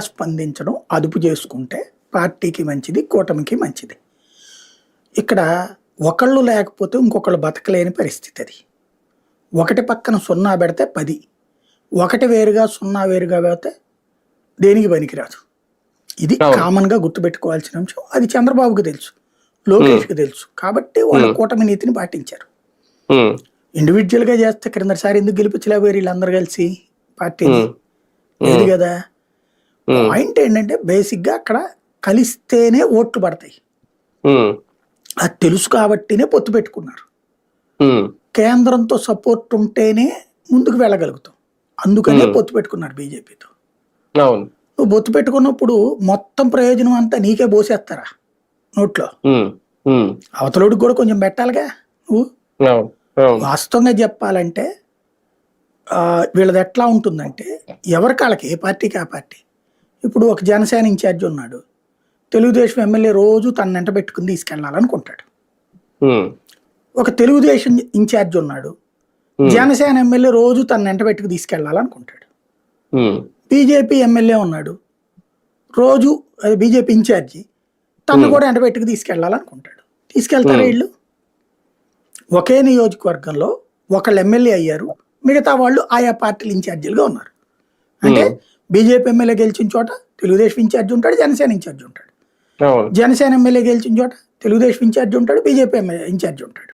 స్పందించడం అదుపు చేసుకుంటే పార్టీకి మంచిది కూటమికి మంచిది. ఇక్కడ ఒకళ్ళు లేకపోతే ఇంకొకళ్ళు బతకలేని పరిస్థితి అది. ఒకటి పక్కన సున్నా పెడితే పది. ఒకటి వేరుగా సున్నా వేరుగా పెడితే దేనికి పనికిరాదు? ఇది అవును. కామన్గా గుర్తుపెట్టుకోవాల్సిన అంశం. అది చంద్రబాబుకి తెలుసు లోకేష్కి తెలుసు. కాబట్టి వాళ్ళు. కూటమి నీతిని పాటించారు. ఉమ్, ఇండివిజువల్గా చేస్తే క్రిందసారి ఎందుకు గెలిపించలేకపోయారు వీళ్ళందరూ కలిసి పార్టీని? లేదు కదా? పాయింట్ ఏంటంటే బేసిక్గా అక్కడ కలిస్తేనే ఓట్లు పడతాయి. అది తెలుసు కాబట్టినే పొత్తు పెట్టుకున్నారు. కేంద్రంతో సపోర్ట్ ఉంటేనే ముందుకు వెళ్ళగలుగుతాం. అందుకనే. పొత్తు పెట్టుకున్నారు బీజేపీతో. నువ్వు పొత్తు పెట్టుకున్నప్పుడు మొత్తం ప్రయోజనం అంతా నీకే పోసేస్తారా నోట్లో? అవతలోడికి కూడా కొంచెం పెట్టాలిగా నువ్వు? వాస్తవంగా చెప్పాలంటే వీళ్ళది ఎట్లా ఉంటుందంటే ఎవరి కాళ్ళకి ఏ పార్టీకి ఆ పార్టీ? ఇప్పుడు ఒక జనసేన ఇన్ఛార్జ్ ఉన్నాడు. తెలుగుదేశం ఎమ్మెల్యే రోజు తన వెంట పెట్టుకుని తీసుకెళ్ళాలనుకుంటాడు ఒక తెలుగుదేశం ఇన్ఛార్జ్ ఉన్నాడు. జనసేన ఎమ్మెల్యే రోజు తన వెంట పెట్టుకు తీసుకెళ్ళాలనుకుంటాడు బీజేపీ ఎమ్మెల్యే ఉన్నాడు. రోజు బీజేపీ ఇన్ఛార్జి. తను కూడా వెంట పెట్టుకు తీసుకెళ్ళాలనుకుంటాడు. తీసుకెళ్తారా. వీళ్ళు? ఒకే నియోజకవర్గంలో ఒకళ్ళు ఎమ్మెల్యే అయ్యారు. మిగతా వాళ్ళు ఆయా పార్టీల ఇన్ఛార్జీలుగా ఉన్నారు. బీజేపీ ఎమ్మెల్యే గెలిచిన చోట తెలుగుదేశం ఇన్ఛార్జ్ ఉంటాడు జనసేన ఇన్ఛార్జ్ ఉంటాడు. జనసేన ఎమ్మెల్యే గెలిచిన చోట తెలుగుదేశం ఇన్ఛార్జ్ ఉంటాడు బీజేపీ ఎమ్మెల్యే ఇన్ఛార్జ్ ఉంటాడు.